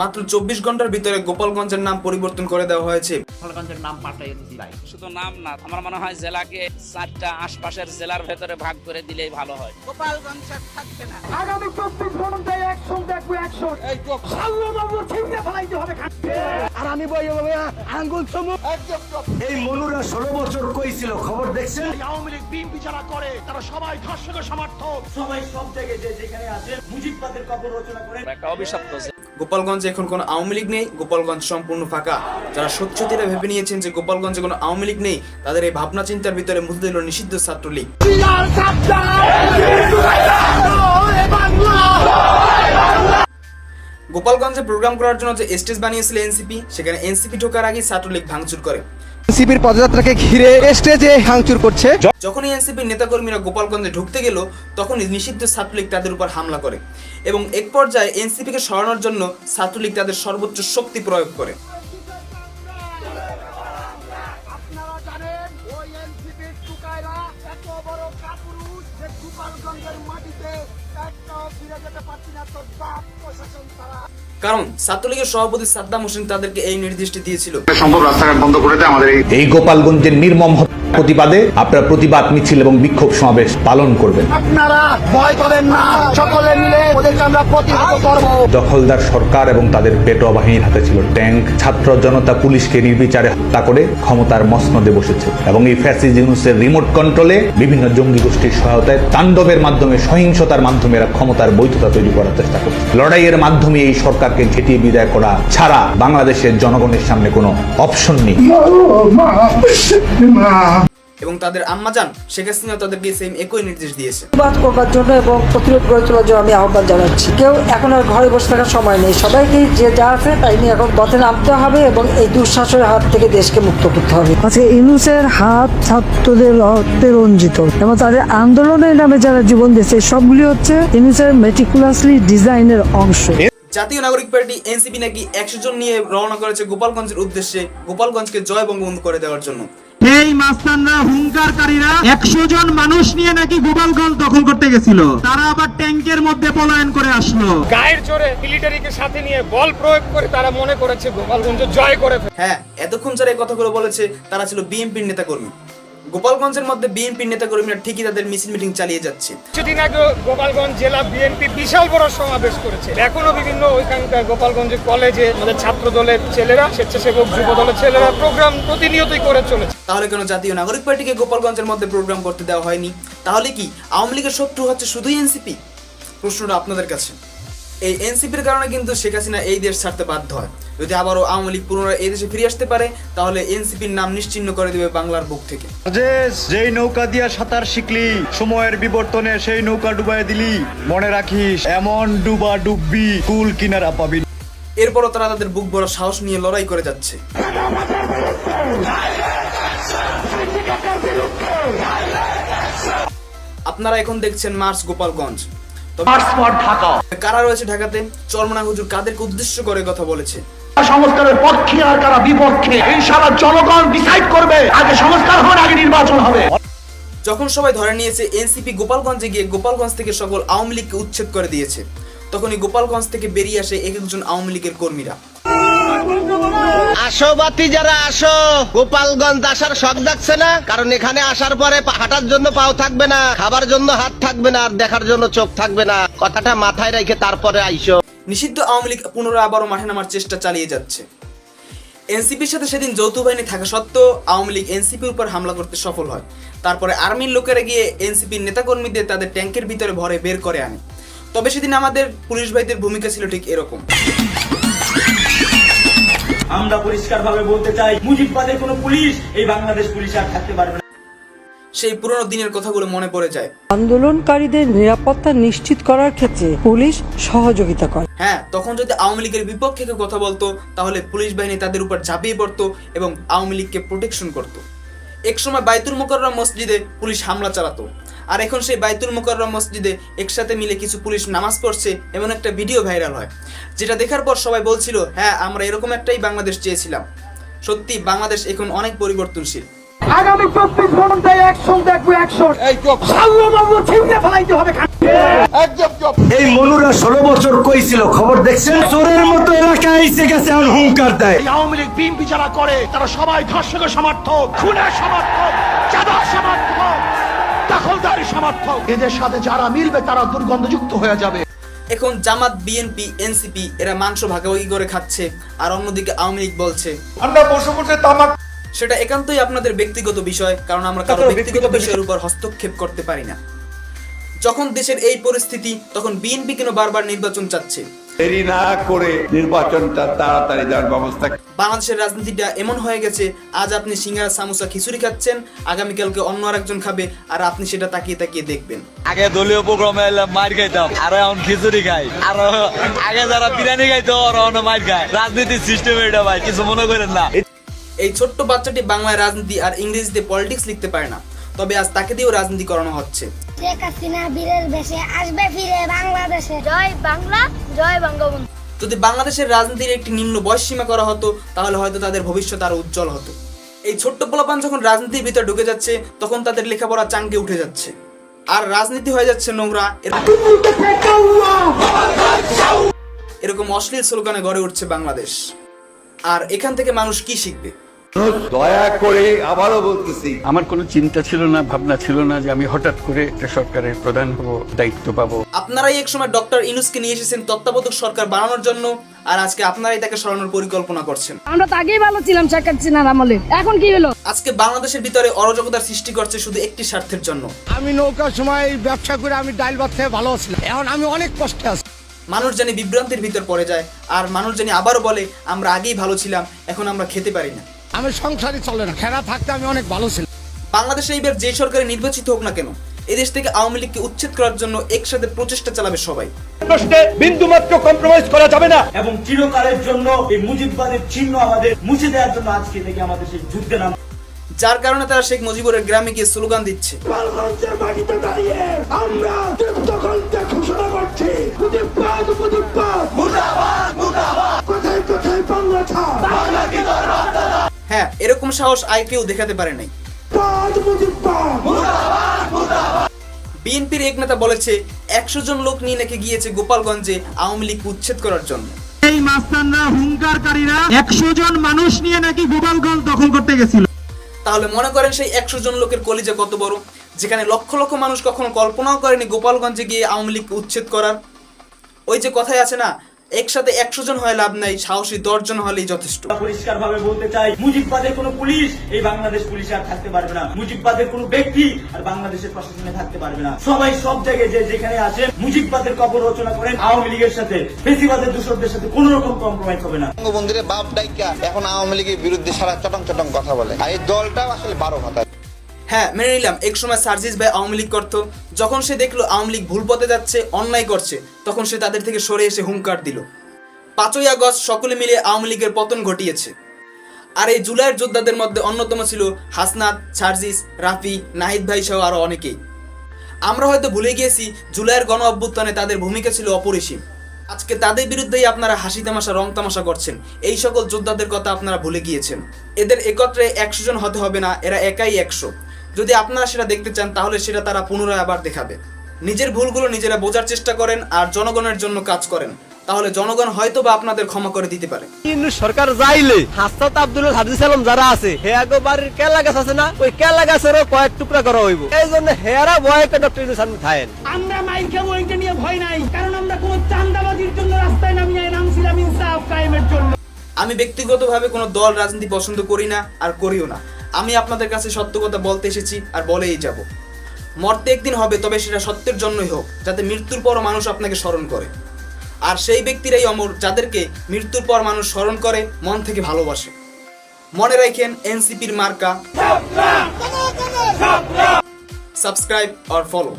মাত্র চব্বিশ ঘণ্টার ভিতরে গোপালগঞ্জের নাম পরিবর্তন করে দেওয়া হয়েছে। গোপালগঞ্জের নাম পাল্টাই ভাই। শুধু নাম না আমার মনে হয় জেলাকে চারটা আশপাশের জেলার ভেতরে ভাগ করে দিলেই ভালো হয়। আগামী চব্বিশ ঘন্টায় একশন দেখব একশন ফেলাইতে হবে আর আমি বই আঙ্গুল চমু। এই মনুরা ষোলো বছর কই ছিল খবর দেখছেন? আওয়ামী লীগ বিএনপি যারা করে তারা সবাই ধর্ষকের সমর্থক। সবাই সব জায়গায় যে যেখানে আছে মুজিববাদের কবর রচনা করে। একটা অভিশপ্ত জেলা। গোপালগঞ্জে এখন কোনো আওয়ামী লীগ নেই, গোপালগঞ্জ সম্পূর্ণ ফাঁকা। যারা সত্যতিরা ভেবে নিয়েছেন যে গোপালগঞ্জে কোনো আওয়ামী লীগ নেই, তাদের এই ভাবনা চিন্তার ভিতরে মুছে দিল নিষিদ্ধ ছাত্রলীগ। গোপালগঞ্জে প্রোগ্রাম করার জন্য যে স্টেজ বানিয়েছিল এনসিপি, সেখানে এনসিপি ঢোকার আগে ছাত্রলীগ ভাঙচুর করে। সিপির পদযাত্রাকে ঘিরে স্টেজে ভাঙচুর করছে যখনই এনসিপির নেতাকর্মীরা গোপালগঞ্জে ঢুকতে গেল তখনই নিষিদ্ধ ছাত্রলীগ তাদের উপর হামলা করে এবং এক পর্যায়ে এনসিপিকে সরানোর জন্য ছাত্রলীগ তাদের সর্বোচ্চ শক্তি প্রয়োগ করে। আপনারা জানেন ওই এনসিপির টুকাইরা এত বড় কাপুরুষ যে গোপালগঞ্জের মাটিতে একটাও ফিরে যেতে পারছি না তোর বাপ প্রশাসন তারা কারণ ছাত্রলীগের সভাপতি সাদ্দাম হোসেন তাদেরকে এই নির্দেশটি দিয়েছিল। সম্ভব রাস্তাঘাট বন্ধ করে দেয় আমাদের এই গোপালগঞ্জের নির্মম প্রতিবাদে আপনারা প্রতিবাদ মিছিল এবং বিক্ষোভ সমাবেশ পালন করবেন। আপনারা ভয় পাবেন না সকলে মিলে ওদেরকে আমরা প্রতিহত করব। দখলদার সরকার এবং তাদের পেটোয়া বাহিনীর হাতে ছিল ট্যাঙ্ক। ছাত্র জনতা পুলিশকে নির্বিচারে হত্যা করে ক্ষমতার মসনদে বসেছে এবং এই ফ্যাসিজ ইউনুসের রিমোট কন্ট্রোলে বিভিন্ন জঙ্গি গোষ্ঠীর সহায়তায় তাণ্ডবের মাধ্যমে সহিংসতার মাধ্যমে এরা ক্ষমতার বৈধতা তৈরি করার চেষ্টা করছে। লড়াইয়ের মাধ্যমে এই সরকারকে ঝেঁটিয়ে বিদায় করা ছাড়া বাংলাদেশের জনগণের সামনে কোনো অপশন নেই। এবং তাদের আম্মাজান শেখ হাসিনা তাদেরকে সেম একই নির্দেশ দিয়েছে। প্রতিবাদ করবার জন্য এবং প্রতিরোধ গড়ে তোলার জন্য আমি আহ্বান জানাচ্ছি। কেউ এখন আর ঘরে বসে থাকার সময় নেই। সবাইকে যে যা আছে তাই নিয়ে এখন পথে নামতে হবে এবং এই দুঃশাসনের হাত থেকে দেশকে মুক্ত করতে হবে। আজকে ইনুসের হাত ছাত্রদের রক্তে রঞ্জিত। এবং তাদের আন্দোলনের নামে যারা জীবন দিয়েছে সবগুলি হচ্ছে ইনুসের মেটিকুলাসলি ডিজাইনের অংশ। জাতীয় নাগরিক পার্টি এনসিপি নাকি একশো জন নিয়ে রওনা করেছে গোপালগঞ্জের উদ্দেশ্যে। গোপালগঞ্জকে জয় বঙ্গবন্ধু করে দেওয়ার জন্য। এই মাস্তানরা হুঙ্কারকারীরা একশো জন মানুষ নিয়ে নাকি গোপালগঞ্জ দখল করতে গেছিল। তারা আবার ট্যাঙ্কের মধ্যে পলায়ন করে আসলো। গায়ের জোরে মিলিটারিকে সাথে নিয়ে বল প্রয়োগ করে তারা মনে করেছে গোপালগঞ্জ জয় করে হ্যাঁ এতক্ষণ যারা এই কথাগুলো বলেছে তারা ছিল বিএনপির নেতাকর্মী। গোপালগঞ্জের মধ্যে বিএনপির নেতাকর্মীরা ঠিকই তাদের মিছিল মিটিং চালিয়ে যাচ্ছে। কিছুদিন আগে গোপালগঞ্জ জেলা বিএনপি বিশাল বড় সমাবেশ করেছে। এখনও বিভিন্ন ওইখানকার গোপালগঞ্জ কলেজে আমাদের ছাত্র দলের ছেলেরা স্বেচ্ছাসেবক যুব দলের ছেলেরা প্রোগ্রাম প্রতিনিয়তই করে চলেছে। তাহলে কেন জাতীয় নাগরিক পার্টিকে গোপালগঞ্জের মধ্যে প্রোগ্রাম করতে দেওয়া হয়নি? তাহলে কি আওয়ামী লীগের শত্রু হচ্ছে শুধুই এনসিপি প্রশ্নটা আপনাদের কাছে। এই এনসিপির কারণে কিন্তু শেখ হাসিনা এই দেশ ছাড়তে বাধ্য হয়। যদি আবারও আওয়ামী লীগ পুনরায় এই দেশে ফিরে আসতে পারে তাহলে এনসিপির নাম নিশ্চিহ্ন করে দেবে বাংলার বুক থেকে। যেই নৌকা দিয়া সাঁতার শিখলি সময়ের বিবর্তনে সেই নৌকা ডুবাই দিলি। মনে রাখিস এমন ডুবা ডুববি কুল কিনারা পাবি এরপরও তারা তাদের বুক বড় সাহস নিয়ে লড়াই করে যাচ্ছে। আপনারা এখন দেখছেন মার্চ গোপালগঞ্জ। কারা রয়েছে ঢাকাতে? চরমনা হুজুর কাদেরকে উদ্দেশ্য করে কথা বলেছে? সংস্কারের পক্ষে আর কারা বিপক্ষে ইনশাআল্লাহ জনগণ ডিসাইড করবে আগে সংস্কার হবে আগে নির্বাচন হবে। যখন সবাই ধরে নিয়েছে এনসিপি গোপালগঞ্জে গিয়ে গোপালগঞ্জ থেকে সকল আওয়ামী লীগকে উচ্ছেদ করে দিয়েছে তখনই গোপালগঞ্জ থেকে বেরিয়ে আসে এক একজন আওয়ামী লীগের কর্মীরা। আসো বাতি, যারা আসো। গোপালগঞ্জ আসার শখ ডাকছে না, কারণ এখানে আসার পরে হাঁটার জন্য পাও থাকবে না, খাবার জন্য হাত থাকবে না, আর দেখার জন্য চোখ থাকবে না। কথাটা মাথায় রেখে তারপরে আইসো। নিষিদ্ধ আওয়ামী লীগ পুনরায় আবারও মাঠে নামার চেষ্টা চালিয়ে যাচ্ছে। এনসিপির সাথে সেদিন যৌথ বাহিনী থাকা সত্ত্বেও আওয়ামী লীগ এনসিপির উপর হামলা করতে সফল হয়। তারপরে আর্মির লোকেরা গিয়ে এনসিপির নেতাকর্মীদের তাদের ট্যাঙ্কের ভিতরে ভরে বের করে আনে। তবে সেদিন আমাদের পুলিশ ভাইদের ভূমিকা ছিল ঠিক এরকম। আমরা পরিষ্কার ভাবে বলতে চাই মুজিববাদের কোনো পুলিশ এই বাংলাদেশ পুলিশ আর থাকতে পারবে না। সেই পুরনো দিনের কথাগুলো মনে পড়ে যায়। আন্দোলনকারীদের নিরাপত্তা নিশ্চিত করার ক্ষেত্রে পুলিশ সহযোগিতা করে। হ্যাঁ তখন যদি আওয়ামী লীগের বিপক্ষে কেউ কথা বলতো তাহলে পুলিশ বাহিনী তাদের উপর ঝাঁপিয়ে পড়তো এবং আওয়ামী লীগকে প্রোটেকশন করতো। এক সময় বাইতুল মোকাররম মসজিদে পুলিশ হামলা চালাতো। আর এখন সেই বাইতুল মোকাররম মসজিদে একসাথে মিলে কিছু পুলিশ নামাজ পড়ছে এমন একটা ভিডিও ভাইরাল হয়। যেটা দেখার পর সবাই বলছিল হ্যাঁ আমরা এরকম একটাই বাংলাদেশ চেয়েছিলাম। সত্যি বাংলাদেশ এখন অনেক পরিবর্তনশীল। আগামী চব্বিশ ঘন্টায় একশন দেখব একশন ফেলাইতে হবে এই মনুরা ষোলো বছর কইছিল খবর দেখছেন? চোরের মতো এলাকায় এসে গেছে এখন হুঙ্কার দেয় আওয়ামী লীগ বিএনপি যারা করে তারা সবাই ধর্ষকের সমর্থক খুনের সমর্থক চাঁদার সমর্থক। দখলদারি সমর্থক। এদের সাথে যারা মিলবে তারা দুর্গন্ধযুক্ত হয়ে যাবে। এখন জামাত বিএনপি এনসিপি এরা মাংস ভাগাভাগি করে খাচ্ছে আর অন্যদিকে আওয়ামী লীগ বলছে। আমরা বসে বসে তামাক সেটা একান্তই আপনাদের ব্যক্তিগত বিষয় কারণ আমরা কারও ব্যক্তিগত বিষয়ের উপর হস্তক্ষেপ করতে পারি না। যখন দেশের এই পরিস্থিতি তখন বিএনপি কেন বারবার নির্বাচন চাচ্ছে? দেরি না করে নির্বাচনটা তাড়াতাড়ি দেওয়ার ব্যবস্থা বাংলাদেশের রাজনীতিটা এমন হয়ে গেছে আজ আপনি সিঙ্গারা সামোসা খিচুড়ি খাচ্ছেন আগামীকালকে অন্য আরেকজন খাবে আর আপনি সেটা তাকিয়ে তাকিয়ে দেখবেন। আগে দলীয় প্রোগ্রামে এলাম মার খাইতাম আর এখন খিচুড়ি খাই। আর আগে যারা বিরিয়ানি খাইতো ওরা এখন মার খায়। রাজনীতির সিস্টেম এটা ভাই কিছু মনে করেন না। এই ছোট্ট বাচ্চাটি বাংলায় রাজনীতি আর ইংরেজিতে পলিটিক্স লিখতে পারে না। তবে আজ তাকে দিয়েও রাজনীতি করানো হচ্ছে। শেখ হাসিনা বীরের বেশে আসবে ফিরে বাংলাদেশে। জয় বাংলা জয় বঙ্গবন্ধু। যদি বাংলাদেশের রাজনীতির একটি নিম্ন বয়স সীমা করা হতো তাহলে হয়তো তাদের ভবিষ্যৎ আরও উজ্জ্বল হতো। এই ছোট্ট পোলাপান যখন রাজনীতির ভিতরে ঢুকে যাচ্ছে তখন তাদের লেখাপড়া চাঙ্গে উঠে যাচ্ছে। আর রাজনীতি হয়ে যাচ্ছে নোংরা এরকম- এরকম অশ্লীল স্লোগানে গড়ে উঠছে বাংলাদেশ। আর এখান থেকে মানুষ কি শিখবে? দয়া করে আবারও বলতেছি। আমার কোনো চিন্তা ছিল না ভাবনা ছিল না যে আমি হঠাৎ করে একটা সরকারের প্রধান হব দায়িত্ব পাবো। আপনারাই এক সময় ডক্টর ইনুসকে নিয়ে এসেছেন তত্ত্বাবধায়ক সরকার বানানোর জন্য আর আজকে আপনারাই তাকে সরানোর পরিকল্পনা করছেন। আমরা তো আগেই ভালো ছিলাম শেখ হাসিনার আমলে। এখন কি হলো? আজকে বাংলাদেশের ভিতরে অরাজকতার সৃষ্টি করছে শুধু একটি স্বার্থের জন্য। আমি নৌকার সময় ব্যবসা করে আমি ডাইল ভাত খেয়ে ভালো ছিলাম এখন আমি অনেক কষ্টে আছি। মানুষ জানি বিভ্রান্তির ভিতর পড়ে যায় আর মানুষ জানি আবারও বলে আমরা আগেই ভালো ছিলাম এখন আমরা খেতে পারি না। আমি সংসারই চলে না খেলা থাকতে আমি অনেক ভালো ছিলাম। বাংলাদেশে এইবার যে সরকারে নির্বাচিত হোক না কেন এদেশ থেকে আওয়ামী লীগকে উচ্ছেদ করার জন্য একসাথে প্রচেষ্টা চালাবে সবাই। প্রশ্নে বিন্দু মাত্র কম্প্রোমাইজ করা যাবে না। এবং চিরকালের জন্য এই মুজিববাদের চিহ্ন আমাদের মুছে দেওয়ার জন্য আজকে থেকে আমাদের সেই যুদ্ধে নাম যার কারণে তারা শেখ মুজিবুরের গ্রামে গিয়ে স্লোগান দিচ্ছে। আমরা হ্যাঁ এরকম সাহস আগে কেউ দেখাতে পারে নাই। বিএনপির এক নেতা বলেছে একশো জন লোক নিয়ে নাকি গিয়েছে গোপালগঞ্জে আওয়ামী লীগ উচ্ছেদ করার জন্য। এই মাস্তানরা হুঙ্কারকারীরা একশো জন মানুষ নিয়ে নাকি গোপালগঞ্জ দখল করতে গেছিল। তাহলে মনে করেন সেই একশো জন লোকের কলিজা কত বড়? যেখানে লক্ষ লক্ষ মানুষ কখনো কল্পনাও করেনি গোপালগঞ্জে গিয়ে আওয়ামী লীগ উচ্ছেদ করার। ওই যে কথাই আছে না একসাথে একশো জন হয়ে লাভ নাই সাহসী দশজন হলেই যথেষ্ট। পরিষ্কার ভাবে বলতে চাই মুজিববাদের কোনো পুলিশ এই বাংলাদেশ পুলিশে আর থাকতে পারবে না। মুজিববাদের কোনো ব্যক্তি আর বাংলাদেশের প্রশাসনে থাকতে পারবে না। সবাই সব জায়গায় যে যেখানে আছে মুজিববাদের কবর রচনা করেন আওয়ামী লীগের সাথে। ফেসিবাদের দূষকদের সাথে কোনো রকম কম্প্রোমাইজ হবে না। বঙ্গবন্ধুরে বাপ ডাইকা এখন আওয়ামী লীগের বিরুদ্ধে সারা চটং চটং কথা বলে। আর এই দলটাও আসলে বারো কথা হ্যাঁ মেনে নিলাম। এক সময় সার্জিস ভাই আওয়ামী লীগ করতো। যখন সে দেখল আওয়ামী লীগ ভুল পথে যাচ্ছে, অন্যায় করছে, তখন সে তাদের থেকে সরে এসে হুঙ্কার দিল। পাঁচই আগস্ট সকলে মিলে আওয়ামী লীগের পতন ঘটিয়েছে। আর এই জুলাইয়ের যোদ্ধাদের মধ্যে অন্যতম ছিল হাসনাত, সার্জিস, রাফি, নাহিদ ভাই সহ আরও অনেকেই। আমরা হয়তো ভুলে গিয়েছি, জুলাইয়ের গণ অভ্যুত্থানে তাদের ভূমিকা ছিল অপরিসীম। আজকে তাদের বিরুদ্ধেই আপনারা হাসি তামাশা, রং তামাশা করছেন। এই সকল যোদ্ধাদের কথা আপনারা ভুলে গিয়েছেন। এদের একত্রে একশো জন হতে হবে না, এরা একাই একশো। যদি আপনারা সেটা দেখতে চান তাহলে সেটা তারা পুনরায় আবার দেখাবে। নিজের ভুলগুলো নিজেরা বোঝার চেষ্টা করেন আর জনগণের জন্য কাজ করেন। তাহলে জনগণ হয়তো বা আপনাদের ক্ষমা করে দিতে পারে। কিন্তু সরকার যাইলে হাসনাত আব্দুল হাদিস আলম যারা আছে হেয়াগো বাড়ির কেলা গাছ আছে না ওই কেলা গাছেরও কয়েক টুকরা করা হইব। এই জন্য হেয়ারা ভয়কে ডক্টর ইউনুস থাকেন আমরা মাইর খাব এটা নিয়ে ভয় নাই কারণ আমরা কোনো চান্দাবাজির জন্য রাস্তায় নামিয়ে নামছিলাম ইনসাফ কায়েমের জন্য। আমি ব্যক্তিগতভাবে কোনো দল রাজনীতি পছন্দ করি না আর করিও না। আমি আপনাদের কাছে সত্য কথা বলতে এসেছি আর বলেই যাব। মরতে একদিন হবে, তবে সেটা সত্যের জন্যই হোক, যাতে মৃত্যুর পর মানুষ আপনাকে স্মরণ করে। আর সেই ব্যক্তিরাই অমর, যাদেরকে মৃত্যুর পর মানুষ স্মরণ করে, মন থেকে ভালোবাসে। মনে রাখেন, এনসিপির মার্কা। সাবস্ক্রাইব আর ফলো।